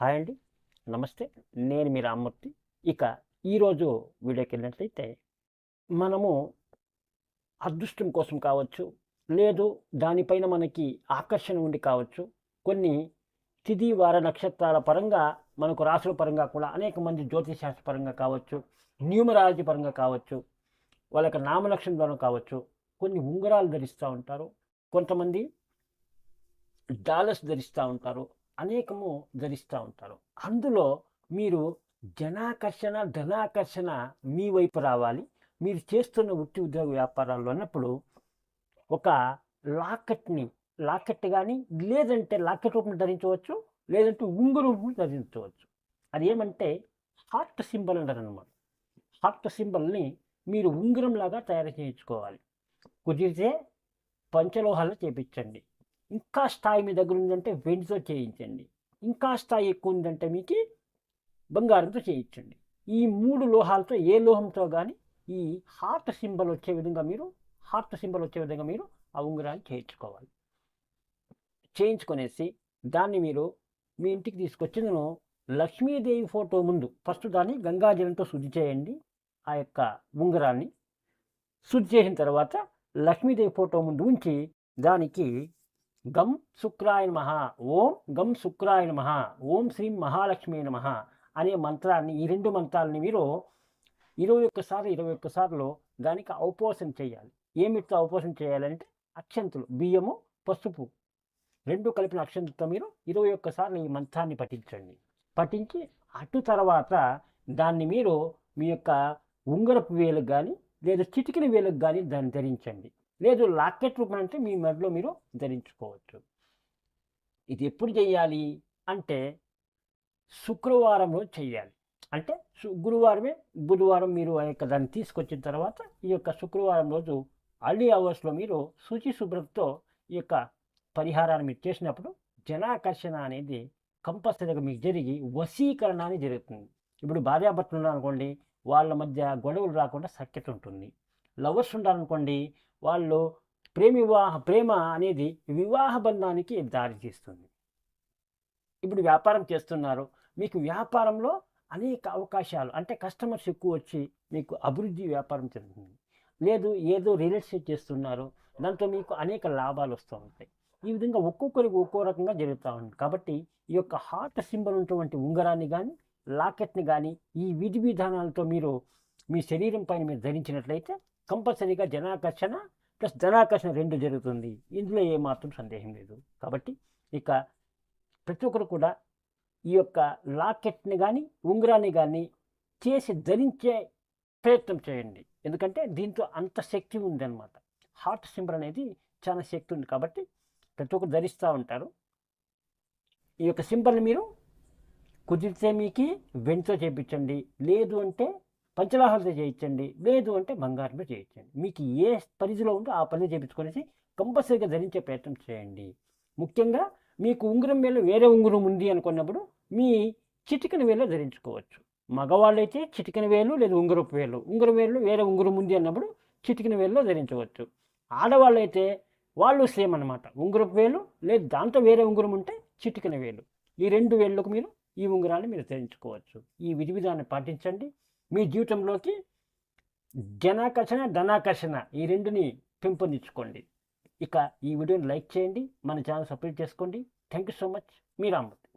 Hi అండి. నమస్తే. నేను మీ రామ్మూర్తి. ఇక ఈరోజు వీడియోకి వెళ్ళినట్లయితే మనము అదృష్టం కోసం కావచ్చు లేదు దానిపైన మనకి ఆకర్షణ ఉండి కావచ్చు కొన్ని తిథి వార నక్షత్రాల పరంగా మనకు రాసుల పరంగా కూడా అనేక మంది జ్యోతిశాస్త్ర పరంగా కావచ్చు న్యూమరాలజీ పరంగా కావచ్చు వాళ్ళ యొక్క నామలక్ష్యం ద్వారా కావచ్చు కొన్ని ఉంగరాలు ధరిస్తూ ఉంటారు కొంతమంది డాలర్స్ ధరిస్తూ ఉంటారు అనేకము ధరిస్తూ ఉంటారు. అందులో మీరు జనాకర్షణ ధనాకర్షణ మీ వైపు రావాలి. మీరు చేస్తున్న వృత్తి ఉద్యోగ వ్యాపారాల్లో అన్నప్పుడు ఒక లాకెట్ని లాకెట్ కానీ లేదంటే లాకెట్ రూపం ధరించవచ్చు లేదంటే ఉంగురు ధరించవచ్చు. అది ఏమంటే హార్ట్ సింబల్ అంటారు అనమాట హార్ట్ సింబల్ని మీరు ఉంగరంలాగా తయారు చేయించుకోవాలి. కుదిరితే పంచలోహాలు చేపించండి. ఇంకా స్థాయి మీ దగ్గర ఉందంటే వెండితో చేయించండి. ఇంకా స్థాయి ఎక్కువ ఉందంటే మీకు బంగారంతో చేయించండి. ఈ మూడు లోహాలతో ఏ లోహంతో కానీ ఈ హార్ట్ సింబల్ వచ్చే విధంగా మీరు హార్ట్ సింబల్ వచ్చే విధంగా మీరు ఆ ఉంగరాన్ని చేయించుకోవాలి. చేయించుకొనేసి దాన్ని మీరు మీ ఇంటికి తీసుకొచ్చిందను లక్ష్మీదేవి ఫోటో ముందు ఫస్ట్ దాన్ని గంగాజలంతో శుద్ధి చేయండి. ఆ యొక్క ఉంగరాన్ని శుద్ధి చేసిన తర్వాత లక్ష్మీదేవి ఫోటో ముందు ఉంచి దానికి గం శుక్రాయ నమ ఓం గం శుక్రాయ నమ ఓం శ్రీం మహాలక్ష్మి నమ అనే మంత్రాన్ని ఈ రెండు మంత్రాలని మీరు ఇరవై ఒక్కసారి ఇరవై ఒక్కసార్లు దానికి ఔపోసం చేయాలి. ఏమిటితో ఔపోసం చేయాలంటే అక్షంతులు బియ్యము పసుపు రెండు కలిపిన అక్షంతతో మీరు ఇరవై ఒక్కసార్లు ఈ మంత్రాన్ని పఠించండి. పఠించి అటు తర్వాత దాన్ని మీరు మీ యొక్క ఉంగరపు వేలకు కానీ లేదా చిటికిన వేలకు కానీ దాన్ని ధరించండి. లేదు లాకెట్ రూపం అంటే మీ మెడలో మీరు ధరించుకోవచ్చు. ఇది ఎప్పుడు చేయాలి అంటే శుక్రవారంలో చేయాలి. అంటే గురువారమే బుధవారం మీరు ఆ యొక్క దాన్ని తీసుకొచ్చిన తర్వాత ఈ యొక్క శుక్రవారం రోజు అర్లీ అవర్స్లో మీరు శుచి శుభ్రతతో ఈ యొక్క పరిహారాన్ని మీరు చేసినప్పుడు జనాకర్షణ అనేది కంపల్సరీగా మీకు జరిగి వశీకరణ అనేది జరుగుతుంది. ఇప్పుడు భార్యాభర్తలు ఉన్నారనుకోండి వాళ్ళ మధ్య గొడవలు రాకుండా సఖ్యత ఉంటుంది. లవర్స్ ఉండాలనుకోండి వాళ్ళు ప్రేమ వివాహ ప్రేమ అనేది వివాహ బంధానికి దారి తీస్తుంది. ఇప్పుడు వ్యాపారం చేస్తున్నారు. మీకు వ్యాపారంలో అనేక అవకాశాలు అంటే కస్టమర్స్ ఎక్కువ వచ్చి మీకు అభివృద్ధి వ్యాపారం జరుగుతుంది. లేదు ఏదో రియల్ ఎస్టేట్ చేస్తున్నారు దాంతో మీకు అనేక లాభాలు వస్తూ ఉంటాయి. ఈ విధంగా ఒక్కొక్కరికి ఒక్కో రకంగా జరుగుతూ ఉంది. కాబట్టి ఈ యొక్క హార్ట్ సింబల్ ఉన్నటువంటి ఉంగరాన్ని కానీ లాకెట్ని కానీ ఈ విధి విధానాలతో మీరు మీ శరీరం పైన మీరు ధరించినట్లయితే కంపల్సరీగా జనాకర్షణ ప్లస్ ధనాకర్షణ రెండు జరుగుతుంది. ఇందులో ఏమాత్రం సందేహం లేదు. కాబట్టి ఇక ప్రతి ఒక్కరు కూడా ఈ యొక్క లాకెట్ని కానీ ఉంగరాన్ని కానీ చేసి ధరించే ప్రయత్నం చేయండి. ఎందుకంటే దీంట్లో అంత శక్తి ఉందన్నమాట. హార్ట్ సింబల్ అనేది చాలా శక్తి ఉంది కాబట్టి ప్రతి ఒక్కరు ధరిస్తూ ఉంటారు. ఈ యొక్క సింబల్ని మీరు కుదిరితే మీకు వెంట చేయించండి లేదు అంటే పంచలాహాలతో చేయించండి. లేదు అంటే బంగారమే చేయించండి. మీకు ఏ పరిధిలో ఉందో ఆ పని చేయించుకొనేసి కంపల్సరీగా ధరించే ప్రయత్నం చేయండి. ముఖ్యంగా మీకు ఉంగరం వేలు వేరే ఉంగరం ఉంది అనుకున్నప్పుడు మీ చిటికన వేలు ధరించుకోవచ్చు. మగవాళ్ళైతే చిటికన వేలు లేదా ఉంగరపు వేలు. ఉంగరం వేలు వేరే ఉంగరం ఉంది అన్నప్పుడు చిటికన వేలులో ధరించవచ్చు. ఆడవాళ్ళైతే వాళ్ళు సేమ్ అన్నమాట. ఉంగరపు వేలు లేదు దాంతో వేరే ఉంగరం ఉంటే చిటికన వేలు. ఈ రెండు వేళ్ళకు మీరు ఈ ఉంగరాన్ని మీరు ధరించుకోవచ్చు. ఈ విధి విధాన్ని పాటించండి. మీ జీవితంలోకి జనాకర్షణ ధనాకర్షణ ఈ రెండుని పెంపొందించుకోండి. ఇక ఈ వీడియోని లైక్ చేయండి మన ఛానల్ సపోర్ట్ చేసుకోండి. Thank you so much. Me Rammurthy